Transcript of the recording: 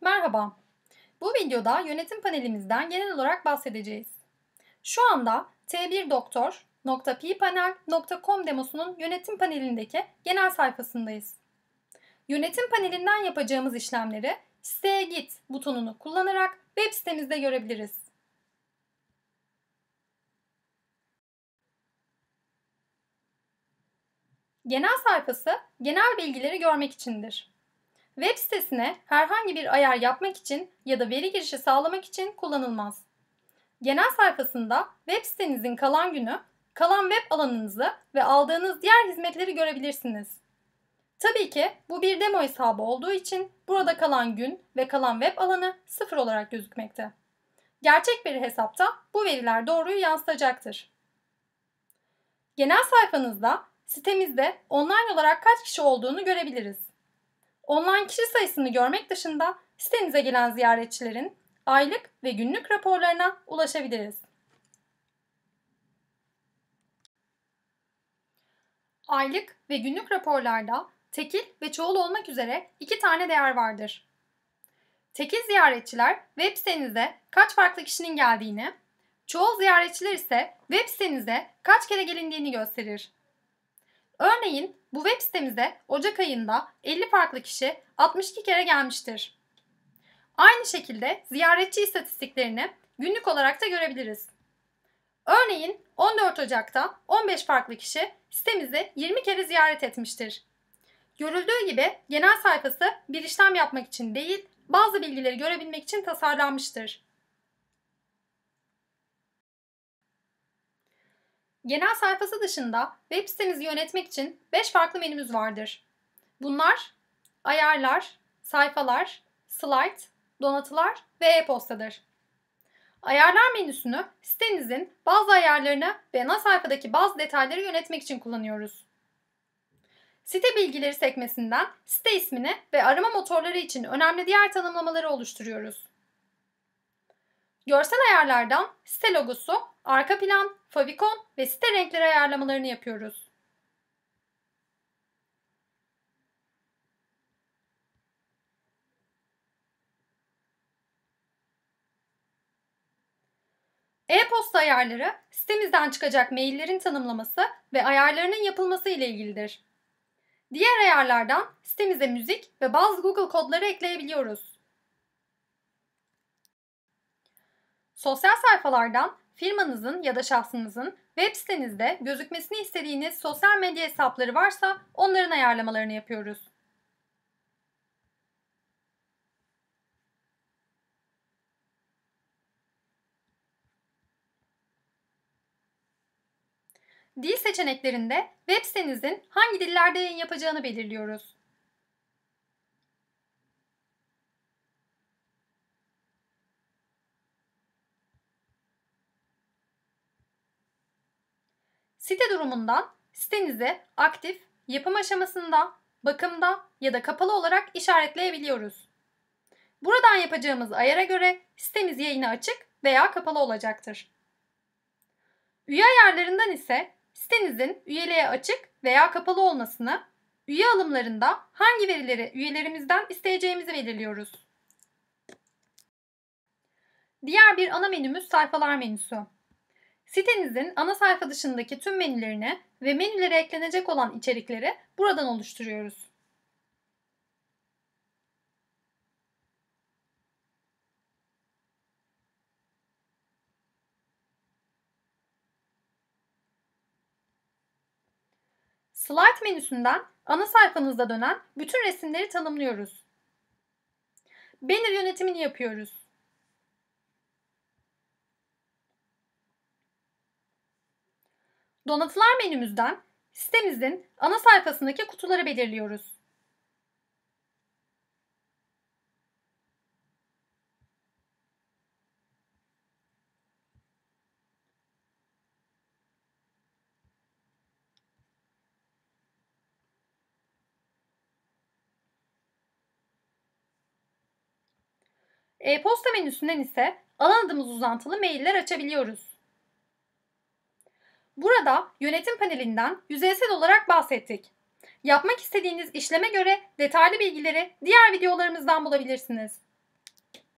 Merhaba. Bu videoda yönetim panelimizden genel olarak bahsedeceğiz. Şu anda t1doktor.pipanel.com demosunun yönetim panelindeki genel sayfasındayız. Yönetim panelinden yapacağımız işlemleri siteye git butonunu kullanarak web sitemizde görebiliriz. Genel sayfası genel bilgileri görmek içindir. Web sitesine herhangi bir ayar yapmak için ya da veri girişi sağlamak için kullanılmaz. Genel sayfasında web sitenizin kalan günü, kalan web alanınızı ve aldığınız diğer hizmetleri görebilirsiniz. Tabii ki bu bir demo hesabı olduğu için burada kalan gün ve kalan web alanı sıfır olarak gözükmekte. Gerçek bir hesapta bu veriler doğruyu yansıtacaktır. Genel sayfanızda sitemizde online olarak kaç kişi olduğunu görebiliriz. Online kişi sayısını görmek dışında sitenize gelen ziyaretçilerin aylık ve günlük raporlarına ulaşabiliriz. Aylık ve günlük raporlarda tekil ve çoğul olmak üzere iki tane değer vardır. Tekil ziyaretçiler web sitenize kaç farklı kişinin geldiğini, çoğul ziyaretçiler ise web sitenize kaç kere gelindiğini gösterir. Örneğin bu web sitemize Ocak ayında 50 farklı kişi 62 kere gelmiştir. Aynı şekilde ziyaretçi istatistiklerini günlük olarak da görebiliriz. Örneğin 14 Ocak'ta 15 farklı kişi sitemizi 20 kere ziyaret etmiştir. Görüldüğü gibi genel sayfası bir işlem yapmak için değil, bazı bilgileri görebilmek için tasarlanmıştır. Genel sayfası dışında web sitemizi yönetmek için 5 farklı menümüz vardır. Bunlar ayarlar, sayfalar, slide, donatılar ve e-postadır. Ayarlar menüsünü sitenizin bazı ayarlarını ve ana sayfadaki bazı detayları yönetmek için kullanıyoruz. Site bilgileri sekmesinden site ismini ve arama motorları için önemli diğer tanımlamaları oluşturuyoruz. Görsel ayarlardan site logosu, arka plan, favicon ve site renkleri ayarlamalarını yapıyoruz. E-posta ayarları sitemizden çıkacak maillerin tanımlaması ve ayarlarının yapılması ile ilgilidir. Diğer ayarlardan sitemize müzik ve bazı Google kodları ekleyebiliyoruz. Sosyal sayfalardan firmanızın ya da şahsınızın web sitenizde gözükmesini istediğiniz sosyal medya hesapları varsa onların ayarlamalarını yapıyoruz. Dil seçeneklerinde web sitenizin hangi dillerde yayın yapacağını belirliyoruz. Site durumundan sitenizi aktif, yapım aşamasında, bakımda ya da kapalı olarak işaretleyebiliyoruz. Buradan yapacağımız ayara göre sitemiz yayına açık veya kapalı olacaktır. Üye ayarlarından ise sitenizin üyeliğe açık veya kapalı olmasını, üye alımlarında hangi verileri üyelerimizden isteyeceğimizi belirliyoruz. Diğer bir ana menümüz sayfalar menüsü. Sitenizin ana sayfa dışındaki tüm menülerini ve menülere eklenecek olan içerikleri buradan oluşturuyoruz. Slide menüsünden ana sayfanızda dönen bütün resimleri tanımlıyoruz. Banner yönetimini yapıyoruz. Donatılar menümüzden sitemizin ana sayfasındaki kutuları belirliyoruz. E-posta menüsünden ise alan adımız uzantılı mailler açabiliyoruz. Burada yönetim panelinden yüzeysel olarak bahsettik. Yapmak istediğiniz işleme göre detaylı bilgileri diğer videolarımızdan bulabilirsiniz.